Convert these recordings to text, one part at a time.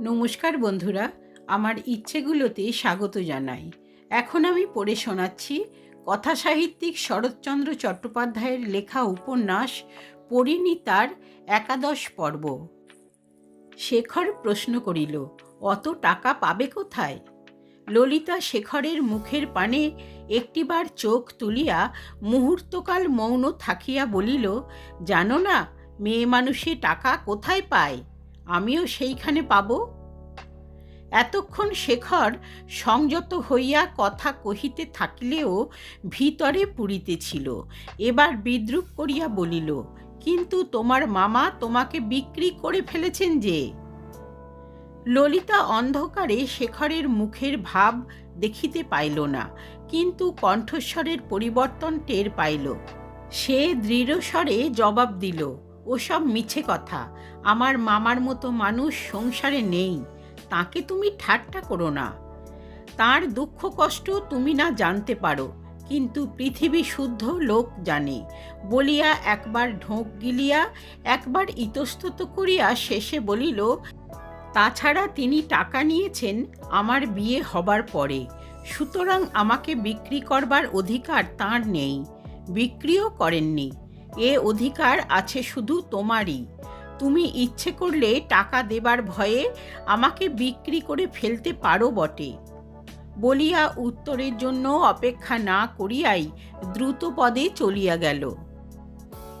নমস্কার বন্ধুরা, আমার ইচ্ছেগুলোতে স্বাগত জানাই। এখন আমি পড়ে শোনাচ্ছি কথা সাহিত্যিক শরৎচন্দ্র চট্টোপাধ্যায়ের লেখা উপন্যাস পরিণীতার একাদশ পর্ব। শেখর প্রশ্ন করিল, অত টাকা পাবে কোথায়? ললিতা শেখরের মুখের পানে একটিবার চোখ তুলিয়া মুহূর্তকাল মৌন থাকিয়া বলিল, জানো না, মেয়ে মানুষে টাকা কোথায় পায়? আমিও সেইখানে পাব? এতক্ষণ শেখর সংযত হইয়া কথা কহিতে থাকিলেও ভিতরে পুরিতেছিল এবার বিদ্রুপ করিয়া বলিল, কিন্তু তোমার মামা তোমাকে বিক্রি করে ফেলেছেন যে? ললিতা অন্ধকারে শেখরের মুখের ভাব দেখিতে পাইল না, কিন্তু কণ্ঠস্বরের পরিবর্তন টের পাইল। সে দৃঢ়স্বরে জবাব দিল ওসব মিছে কথা। আমার মামার মতো মানুষ সংসারে নেই, তাকে তুমি ঠাট্টা করো না। তার দুঃখ কষ্ট তুমি না জানতে পারো, কিন্তু পৃথিবী শুদ্ধ লোক জানে। বলিয়া একবার ঢোক গিলিয়া একবার ইতস্তত করিয়া শেষে বলিল, তাছাড়া তিনি টাকা নিয়েছেন, আমার বিয়ে হবার পরে। সুতরাং আমাকে বিক্রি করবার অধিকার তার নেই। বিক্রিও করেননি। এ অধিকার আছে শুধু তোমারই। তুমি ইচ্ছে করলে টাকা দেবার ভয়ে আমাকে বিক্রি করে ফেলতে পারো বটে। বলিয়া উত্তরের জন্য অপেক্ষা না করিয়াই দ্রুত পদে চলিয়া গেল।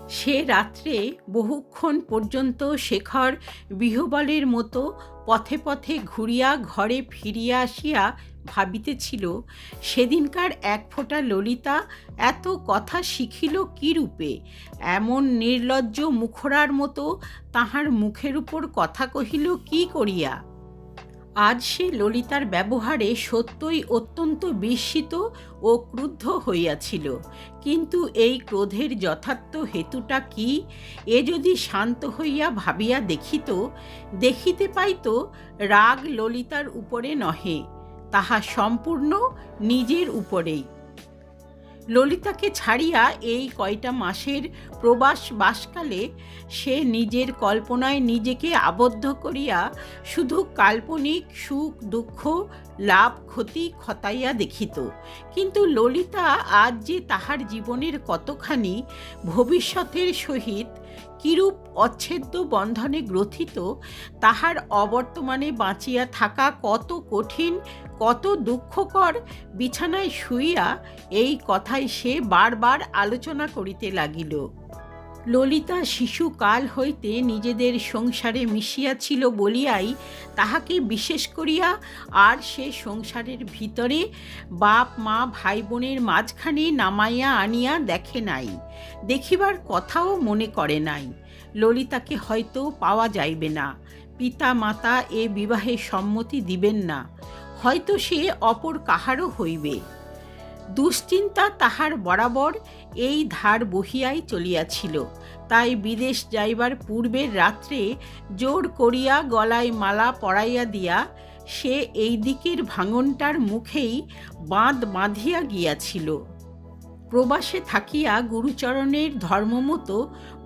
সে রাত্রে বহুক্ষণ পর্যন্ত শেখর বিহবলের মতো পথে পথে ঘুরিয়া ঘরে ফিরিয়া আসিয়া ভাবিতেছিল সেদিনকার এক ফোঁটা ললিতা এত কথা শিখিল রূপে? এমন নির্লজ্জ মুখরার মতো তাহার মুখের উপর কথা কহিল কি করিয়া? আজ সে ললিতার ব্যবহারে সত্যই অত্যন্ত বিস্মিত ও ক্রুদ্ধ হইয়াছিল। কিন্তু এই ক্রোধের যথার্থ হেতুটা কি? এ যদি শান্ত হইয়া ভাবিয়া দেখিত, দেখিতে পাইত রাগ ললিতার উপরে নহে। তাহা সম্পূর্ণ নিজের উপরেই। ললিতাকে ছাড়িয়া এই কয়টা মাসের প্রবাস বাসকালে সে নিজের কল্পনায় নিজেকে আবদ্ধ করিয়া শুধু কাল্পনিক সুখ দুঃখ, লাভ, ক্ষতি খতাইয়া দেখিত। কিন্তু ললিতা আজ যে তাহার জীবনের কতখানি ভবিষ্যতের সহিত কিরূপ অচ্ছেদ্য বন্ধনে গ্রথিত, তাহার অবর্তমানে বাঁচিয়া থাকা কত কঠিন, কত দুঃখকর বিছানায় শুইয়া এই কথাই সে বারবার আলোচনা করিতে লাগিল। ললিতা শিশুকাল হইতে নিজেদের সংসারে মিশিয়াছিল বলিয়াই তাহাকে বিশেষ করিয়া আর সে সংসারের ভিতরে বাপ, মা ভাই বোনের মাঝখানে নামাইয়া আনিয়া দেখে নাই, দেখিবার কথাও মনে করে নাই। ললিতাকে হয়তো পাওয়া যাইবে না পিতা মাতা এ বিবাহে সম্মতি দিবেন না, হয়তো সে অপর কাহারও হইবে। দুশ্চিন্তা তাহার বরাবর এই ধার বহিয়াই চলিয়াছিল। তাই বিদেশ যাইবার পূর্বের রাত্রে জোর করিয়া গলায় মালা পরাইয়া দিয়া সে এই দিকের ভাঙনটার মুখেই বাঁধ বাঁধিয়া গিয়াছিল। প্রবাসে থাকিয়া গুরুচরণের ধর্মমতো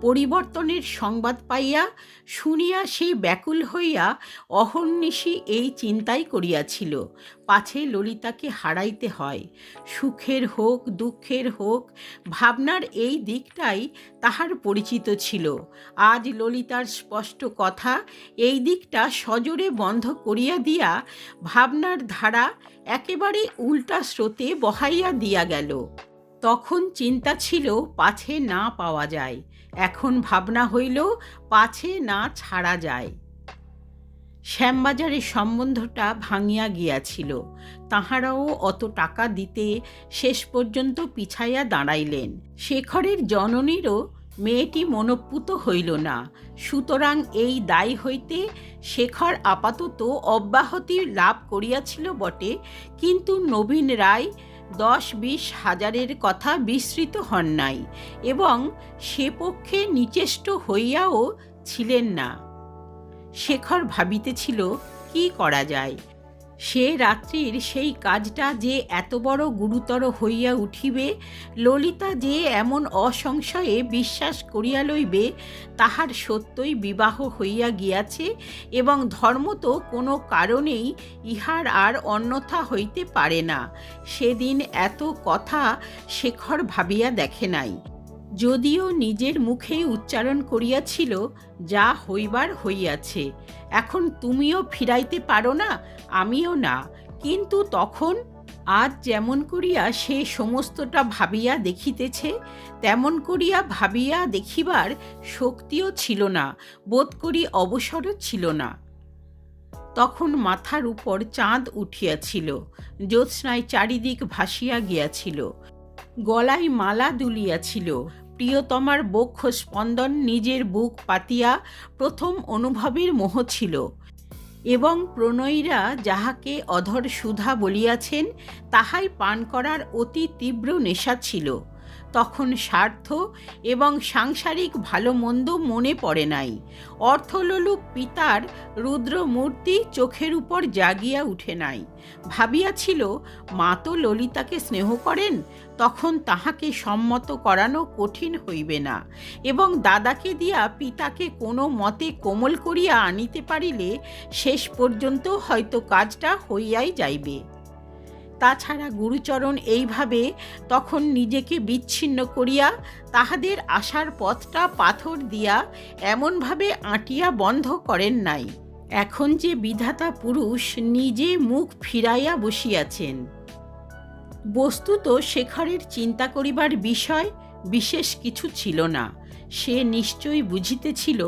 পরিবর্তনের সংবাদ পাইয়া শুনিয়া সে ব্যাকুল হইয়া অহর্নিশি এই চিন্তাই করিয়াছিল, পাছে ললিতাকে হারাইতে হয়। সুখের হোক, দুঃখের হোক, ভাবনার এই দিকটাই তাহার পরিচিত ছিল। আজ ললিতার স্পষ্ট কথা এই দিকটা সজোরে বন্ধ করিয়া দিয়া ভাবনার ধারা একেবারে উল্টা স্রোতে বহাইয়া দিয়া গেল। তখন চিন্তা ছিল পাছে না পাওয়া যায়। এখন ভাবনা হইল পাছে না ছাড়া যায়। শ্যামবাজারের সম্বন্ধটা ভাঙিয়া গিয়াছিল। তাহারাও অত টাকা দিতে শেষ পর্যন্ত পিছাইয়া দাঁড়াইলেন। শেখরের জননীরও মেয়েটি মনোপুত হইল না। সুতরাং এই দায় হইতে শেখর আপাতত অব্যাহতি লাভ করিয়াছিল বটে, কিন্তু নবীন রায় দশ বিশ হাজারের কথা বিস্মৃত হন নাই এবং সে পক্ষে নিচেষ্ট হইয়াও ছিলেন না। শেখর ভাবিতেছিল, কি করা যায়? সে রাত্রির সেই কাজটা যে এত বড় গুরুতর হইয়া উঠিবে, ললিতা যে এমন অসংশয়ে বিশ্বাস করিয়া লইবে, তাহার সত্যই বিবাহ হইয়া গিয়াছে এবং ধর্ম তো কোনো কারণেই ইহার আর অন্যথা হইতে পারে না। সেদিন এত কথা শেখর ভাবিয়া দেখে নাই। যদিও নিজের মুখেই উচ্চারণ করিয়াছিল, যা হইবার হইয়াছে। এখন তুমিও ফিরাইতে পারো না, আমিও না। কিন্তু তখন আজ যেমন করিয়া সে সমস্তটা ভাবিয়া দেখিতেছে, তেমন করিয়া ভাবিয়া দেখিবার শক্তিও ছিল না, বোধ করি অবসরও ছিল না। তখন মাথার উপর চাঁদ উঠিয়াছিল, জ্যোৎস্নায় চারিদিক ভাসিয়া গিয়াছিল, গলায় মালা দুলিয়াছিল প্রিয়তমার বক্ষ স্পন্দন নিজের বুক পাতিয়া প্রথম অনুভবের মোহ ছিল। এবং প্রণয়ীরা যাহাকে অধর সুধা বলিয়াছেন, তাহাই পান করার অতি তীব্র নেশা ছিল। তখন স্বার্থ এবং সাংসারিক ভালো মন্দ মনে পড়ে নাই। অর্থলোলুপ পিতার রুদ্রমূর্তি চোখের উপর জাগিয়া উঠে নাই। ভাবিয়াছিল, মা তো ললিতাকে স্নেহ করেন, তখন তাহাকে সম্মত করানো কঠিন হইবে না এবং দাদাকে দিয়া পিতাকে কোনো মতে কোমল করিয়া আনিতে পারিলে শেষ পর্যন্ত হয়তো কাজটা হইয়াই যাইবে। তাছাড়া গুরুচরণ এইভাবে তখন নিজেকে বিচ্ছিন্ন করিয়া তাহাদের আসার পথটা পাথর দিয়া এমনভাবে আঁটিয়া বন্ধ করেন নাই। এখন যে বিধাতা পুরুষ নিজে মুখ ফিরাইয়া বসিয়াছেন। বস্তুত শেখরের চিন্তা করিবার বিষয় বিশেষ কিছু ছিল না। সে নিশ্চয়ই বুঝিতেছিল,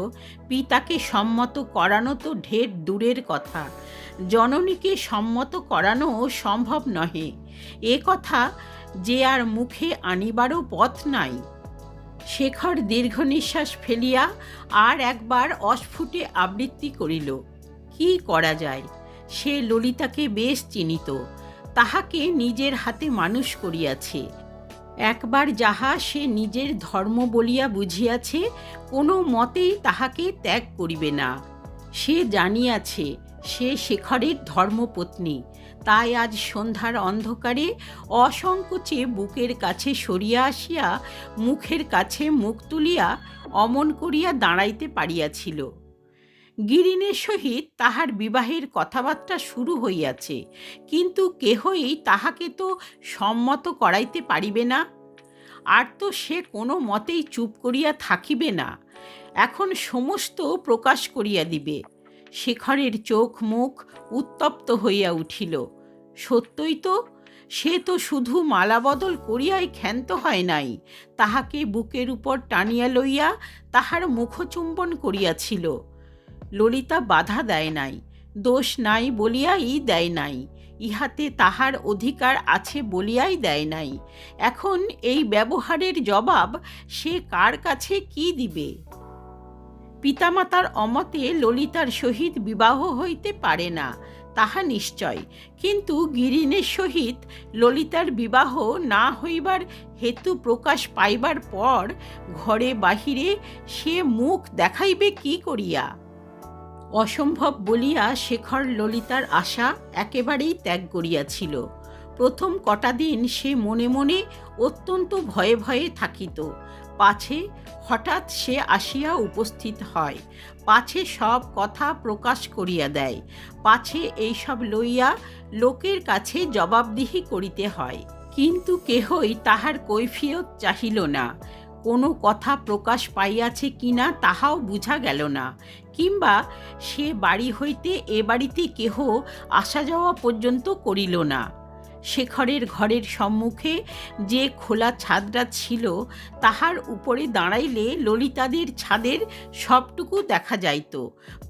পিতাকে সম্মত করানো তো ঢের দূরের কথা। জননীকে সম্মত করানো সম্ভব নহে। এ কথা যে আর মুখে আনিবারও পথ নাই। শেখর দীর্ঘ নিঃশ্বাস ফেলিয়া আর একবার অস্ফুটে আবৃত্তি করিল, কি করা যায়? সে ললিতাকে বেশ চিনিত। তাহাকে নিজের হাতে মানুষ করিয়াছে। একবার যাহা সে নিজের ধর্ম বলিয়া বুঝিয়াছে, কোনো মতেই তাহাকে ত্যাগ করিবে না। সে জানিয়াছে, সে শেখরের ধর্মপত্নী, তাই আজ সন্ধ্যার অন্ধকারে অসংকোচে বুকের কাছে সরিয়া আসিয়া মুখের কাছে মুখ তুলিয়া অমন করিয়া দাঁড়াইতে পারিয়াছিল। গিরিনের সহিত তাহার বিবাহের কথাবার্তা শুরু হইয়াছে, কিন্তু কেহই তাহাকে তো সম্মত করাইতে পারিবে না। আর তো সে কোনো মতেই চুপ করিয়া থাকিবে না। এখন সমস্ত প্রকাশ করিয়া দিবে। শেখরের চোখ মুখ উত্তপ্ত হইয়া উঠিল। সত্যই তো, সে তো শুধু মালাবদল করিয়াই ক্ষান্ত হয় নাই, তাহাকে বুকের উপর টানিয়া লইয়া তাহার মুখচুম্বন করিয়াছিল। ললিতা বাধা দেয় নাই, দোষ নাই বলিয়াই দেয় নাই, ইহাতে তাহার অধিকার আছে বলিয়াই দেয় নাই। এখন এই ব্যবহারের জবাব সে কার কাছে কি দিবে? পিতামাতার অমতে ললিতার সহিত বিবাহ হইতে পারে না, তাহা নিশ্চয়। কিন্তু গিরিনের সহিত ললিতার বিবাহ না হইবার হেতু প্রকাশ পাইবার পর ঘরে বাহিরে সে মুখ দেখাইবে কি করিয়া? অসম্ভব বলিয়া শেখর ললিতার আশা একেবারেই ত্যাগ করিয়াছিল। প্রথম কটা দিন সে মনে মনে অত্যন্ত ভয়ে ভয়ে থাকিত। পাছে হঠাৎ সে আসিয়া উপস্থিত হয়। পাছে সব কথা প্রকাশ করিয়া দেয়। পাছে এইসব লইয়া লোকের কাছে জবাবদিহি করিতে হয়। কিন্তু কেহই তাহার কৈফিয়ত চাহিল না। কোনো কথা প্রকাশ পাইয়াছে কিনা তাহাও বুঝা গেল না, কিংবা সে বাড়ি হইতে এ বাড়িতে কেহ আসা যাওয়া পর্যন্ত করিল না। শেখরের ঘরের সম্মুখে যে খোলা ছাদটা ছিল, তাহার উপরে দাঁড়াইলে ললিতাদের ছাদের সবটুকু দেখা যাইত।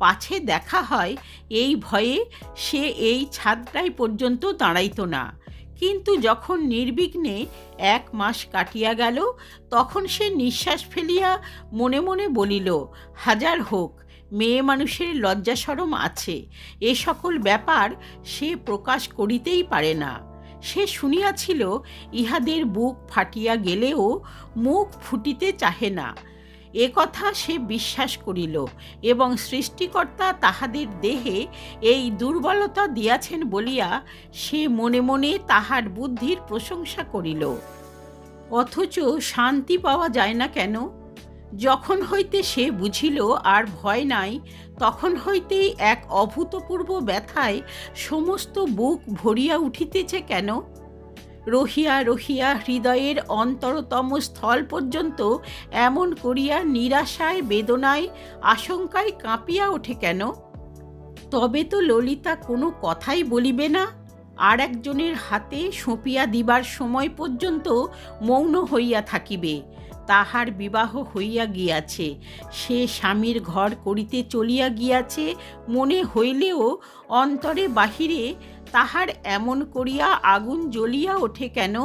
পাছে দেখা হয়, এই ভয়ে সে এই ছাদটাই পর্যন্ত দাঁড়াইত না। কিন্তু যখন নির্বিঘ্নে এক মাস কাটিয়া গেল, তখন সে নিঃশ্বাস ফেলিয়া মনে মনে বলিল, হাজার হোক, মেয়ে মানুষের লজ্জা সরম আছে, এ সকল ব্যাপার সে প্রকাশ করিতেই পারে না সে শুনিয়াছিল, ইহাদের বুক ফাটিয়া গেলেও মুখ ফুটিতে চাহে না। এ কথা সে বিশ্বাস করিল এবং সৃষ্টিকর্তা তাহাদের দেহে এই দুর্বলতা দিয়াছেন বলিয়া সে মনে মনে তাহার বুদ্ধির প্রশংসা করিল। অথচ শান্তি পাওয়া যায় না কেন? যখন হইতে সে বুঝিল আর ভয় নাই, তখন হইতেই এক অভূতপূর্ব ব্যথায় সমস্ত বুক ভরিয়া উঠিতেছে কেন? রহিয়া রহিয়া হৃদয়ের অন্তরতম স্থল পর্যন্ত এমন করিয়া নিরাশায়, বেদনায়, আশঙ্কায় কাঁপিয়া ওঠে কেন? তবে তো ললিতা কোনো কথাই বলিবে না। আর একজনের হাতে সঁপিয়া দিবার সময় পর্যন্ত মৌন হইয়া থাকিবে। তাহার বিবাহ হইয়া গিয়াছে। সে স্বামীর ঘর করিতে চলিয়া গিয়াছে। মনে হইলেও অন্তরে বাহিরে তাহার এমন করিয়া আগুন জ্বলিয়া ওঠে কেন?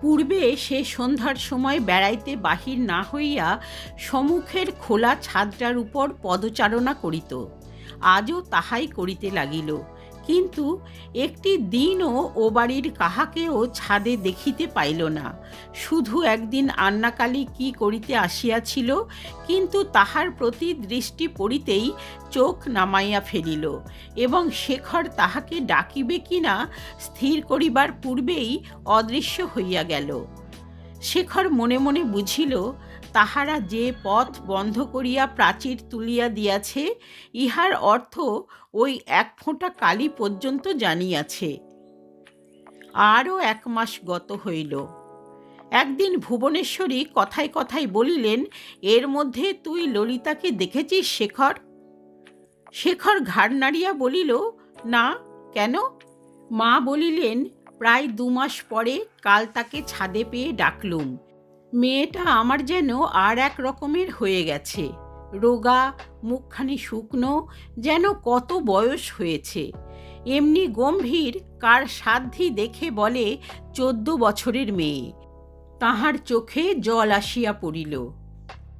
পূর্বে সে সন্ধ্যার সময় বেড়াইতে বাহির না হইয়া সম্মুখের খোলা ছাদটার উপর পদচারণা করিত। আজও তাহাই করিতে লাগিল। কিন্তু একটি দিনও ও বাড়ির কাহাকেও ছাদে দেখিতে পাইল না। শুধু একদিন আন্নাকালী কি করিতে আসিয়াছিল, কিন্তু তাহার প্রতি দৃষ্টি পড়িতেই চোখ নামাইয়া ফেলিল এবং শেখর তাহাকে ডাকিবে কিনা স্থির করিবার পূর্বেই অদৃশ্য হইয়া গেল। শেখর মনে মনে বুঝিল তাহারা যে পথ বন্ধ করিয়া প্রাচীর তুলিয়া দিয়াছে, ইহার অর্থ ওই এক ফোঁটা কালি পর্যন্ত জানিয়াছে। আরও এক মাস গত হইল। একদিন ভুবনেশ্বরী কথায় কথায় বলিলেন, এর মধ্যে তুই ললিতাকে দেখেছিস, শেখর? শেখর ঘাড় নাড়িয়া বলিল, না, কেন? মা বলিলেন, প্রায় দু মাস পরে কাল তাকে ছাদে পেয়ে ডাকলুম। মেয়েটা আমার যেন আর এক রকমের হয়ে গেছে। রোগা, মুখখানি শুকনো, যেন কত বয়স হয়েছে। এমনি গম্ভীর, কার সাধ্যি দেখে বলে, চোদ্দ বছরের মেয়ে। তাহার চোখে জল আসিয়া পড়িল।